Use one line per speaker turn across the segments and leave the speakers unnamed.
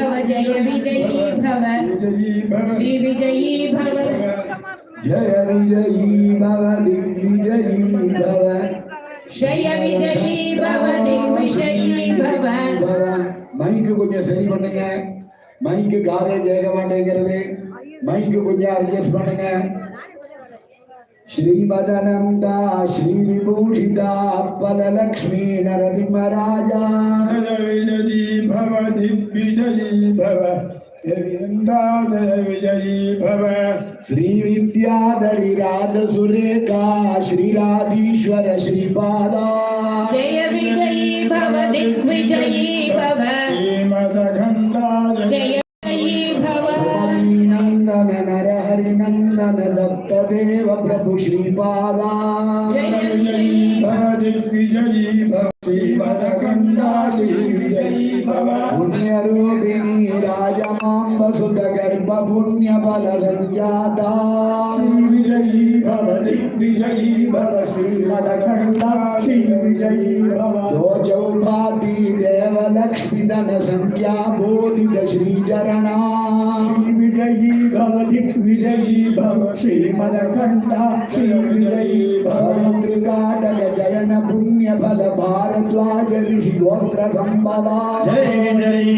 भव जय विजयी भव
विजयी भव
श्री विजयी भव
जय विजयी भव दिग्विजयी भव
जय विजयी भव दिग्विजयी भव
மைக்கு கொஞ்சம் சரி பண்ணுங்க மைக்கு காதே கேட்க மாட்டேங்கிறது மைக்கு கொஞ்சம் அட்ஜஸ்ட் பண்ணுங்க श्रीमदनन्दा श्रीविभूषिता फललक्ष्मी नरसिंहराजा
जय विजयी भव दिग्विजयी भव जय विजयी भव।
राजसुरेखा श्रीराधीश्वर श्रीपादा।
जय विजयी भव दिग्विजयी भव।
श्रीमदखण्डा
जय विजयी भव।
नन्दन नरहरिनन्दन दत्तदेव प्रभु श्रीपादा।
जय
विजयी भव। दिग्विजयी भव। श्रीमदखण्डा विजयी भव।
पुण्यरूपिणी
వసుత గర్భ పుణ్య బల విజయీ భవ దిగ్విజయీ
భవ శ్రీమదఖండ శ్రీ విజయీ భవ రోజౌ పాతి దేవలక్ష్మి
ధన సంఖ్యా బోధిత శ్రీచరణా విజయీ భవ దిగ్విజయీ
భవ శ్రీమదఖండ విజయీ భవత్రికాటక జయన పుణ్య ఫల భారద్వాజ
ఋషి గోత్ర సంభవా జయ విజయీ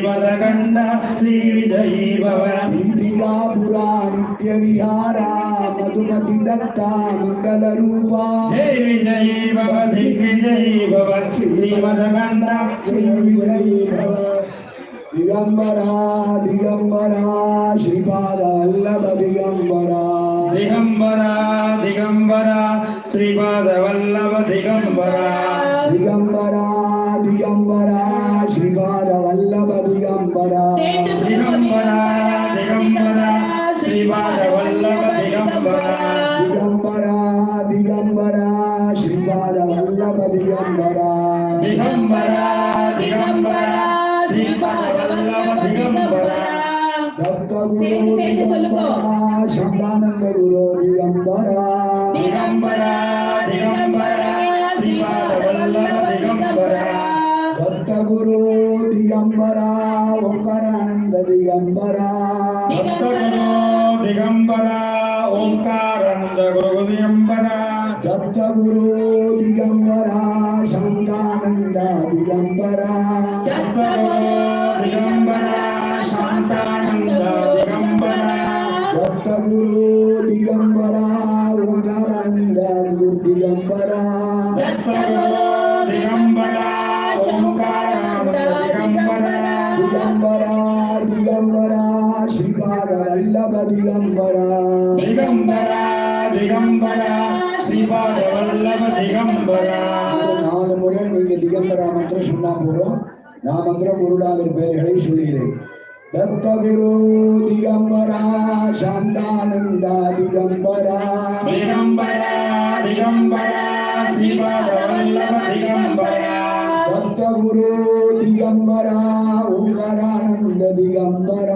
श्रीमदखण्ड श्रीविजयी भव
दीपिका पुरा नित्य विहारा मधुमति दत्ता मंगल रूपा
जय विजयी भव दिग्विजयी भव श्रीमदखण्ड श्रीविजयी भव
दिगंबरा दिगंबरा श्रीपाद वल्लभ दिगंबरा
दिगम्बरा दिगम्बरा
దిగంబర శ్రీపాదవల్లభ దిగంబర
దిగంబర
దిగంబర శ్రీపాదవల్లభ దిగంబర దిగంబర
దిగంబర శ్రీపాదవల్లభ దిగంబర దిగంబర దిగంబర
శ్రీపాదవల్లభ దిగంబర దిగంబర దిగంబర
శ్రీపాదవల్లభ
దిగంబర
శబ్దానంద
గురు దిగంబరా
దిగంబర దిగంబర శివవల్లభ దిగంబర.
భక్త గురు దిగంబర ఓంకారానంద
దిగంబర. భక్త గురు దిగంబర ఓంకారానంద
గురు దిగంబర. దత్త గురు దిగంబర
శాంతానంద దిగంబర. దత్త గురు దిగంబర
శాంతానంద దిగంబర. దత్త గురు
దిగంబర गुरु दिगंबरा
भक्तगुरु दिगम्बरा ओङ्कारानन्द दिगम्बरा
दिगंबरा दिगंबरा श्रीपाद वल्लभ दिगंबरा
दिगम्बरा दिगम्बरा श्रीपादवल्लभ दिगम्बरा
நாலு முறை நீங்க திகம்பரா மந்திரம் சொன்னா போறோம் நான் மந்திரம் குருநாதர் பெயர்களை சொல்கிறேன் தத்த குரு திகம்பரா சாந்தானந்தா திகம்பரா
दिगम्बरा
ಶರಣಲ್ಲಮ ದಿಗಂಬರ ಸಂತ
ಗುರು ದಿಗಂಬರ ಓಂಕಾರಾನಂದ ದಿಗಂಬರ